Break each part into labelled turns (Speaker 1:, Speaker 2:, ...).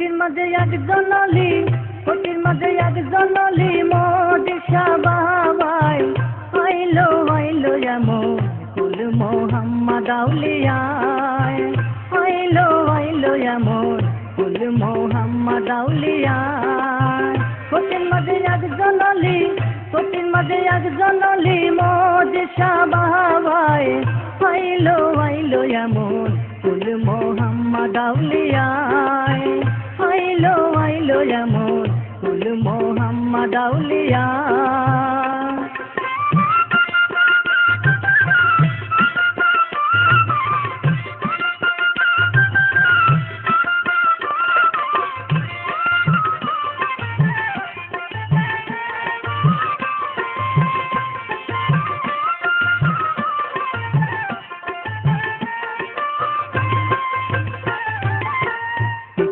Speaker 1: মাঝে একজন অলি কোটির মাঝে একজন অলি মদিসা বাবাই আইলো আইলো এমন কুল মোহাম্মদ আউলিয়ায় আইলো আইলো এমন কুল মোহাম্মদ আউলিয়ায় কোটির মাঝে একজন অলি কোটির মাঝে একজন অলি মদিসা বাবাই আইলো আইলো এমন কুল মোহাম্মদ আউলিয়ায়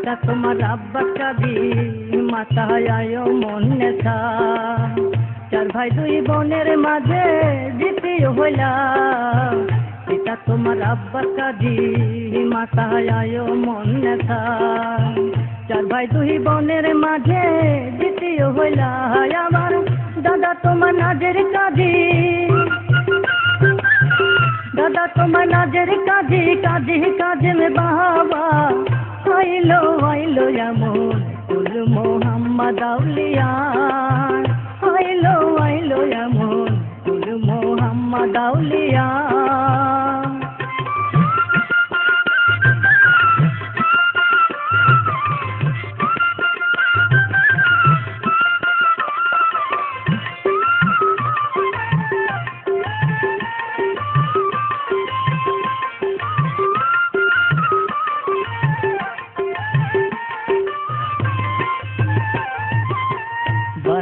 Speaker 1: পিতা তোমার আব্বা কাদি মাতা আয়ো মনে থা চার ভাই দুই বোনের মাঝে দ্বিতীয় হইলা পিতা তোমার আব্বা কাদি মাতা আয়ো মনে থা চার ভাই দুই বোনের মাঝে দ্বিতীয় হইলা আমার দাদা তোমার নাজের কাদি দাদা তোমার নাজের কাজে কাজে কাজে বাবা আইলো আইলো এমন মোহাম্মদ আউলিয়া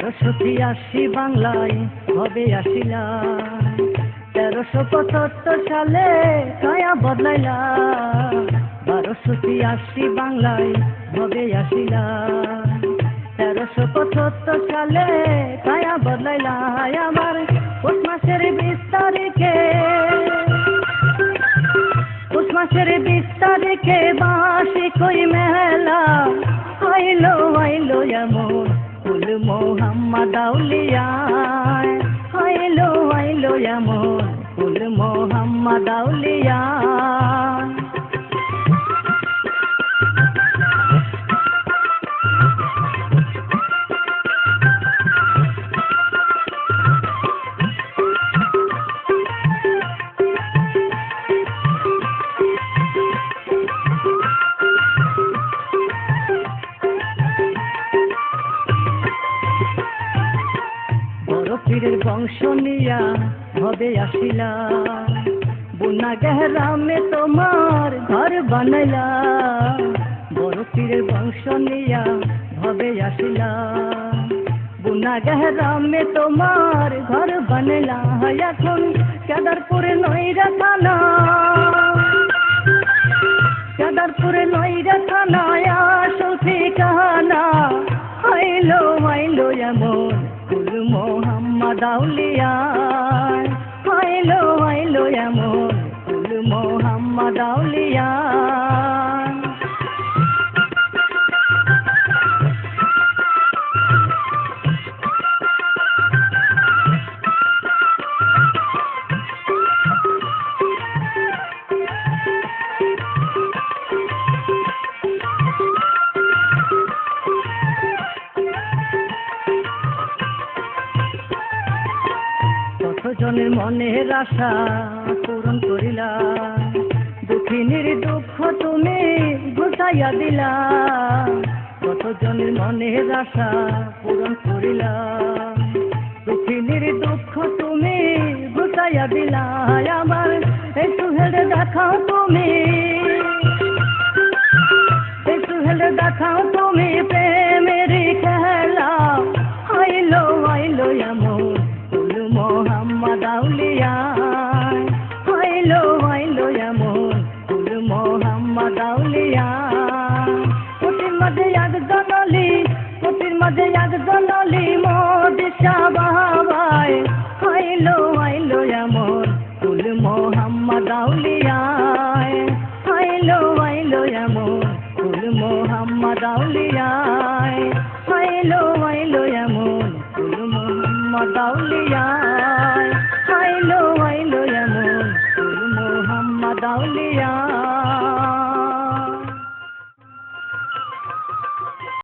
Speaker 1: বারোশো তিয়াশি বাংলায় হবে আসিলা? তেরোশো পঁচাত্তর সালে কায়া বদলাইলা। বারোশো তিয়াশি বাংলায় হবে আসিলা? তেরোশো পঁচাত্তর সালে কায়া বদলাইলা। আমার পৌষ মাসের বিশ তারিখে। পৌষ মাসের বিশ তারিখে বাসি কই মেলা। আইলো আইলো এমন কুল মোহাম্মদ আউলিয়ায়। হইল হইল এমন ফুল মোহাম্মদ আউলিয়ায়। বংশ নিয়া হবে আসিলা। বুনা গেহরামে তোমার ঘর বানাইলা। বড় পীরের বংশ নিয়া হবে আসিলা। বুনা গেহরামে তোমার ঘর বানাইলা। এখন কেদারপুরে নইরা থানা। কেদারপুরে নইরা থানা। মোহাম্মদ আউলিয়া আইলো আইলো এমন কুল মোহাম্মদ আউলিয়া মনে মনের আশা পূরণ করিলা। দুঃখিনীর দুঃখ তুমি ঘুষাইয়া দিলা। কতজনের মনে আশা পূরণ করিলা। দুঃখিনীর দুঃখ তুমি ঘুষাইয়া দিলা। আমার, একটু সুহেলে দেখাও তুমি। আউলিয়া আইলো আইলো এমন কুল মোহাম্মদ আউলিয়ায় আইলো আইলো এমন আউলিয়ায়।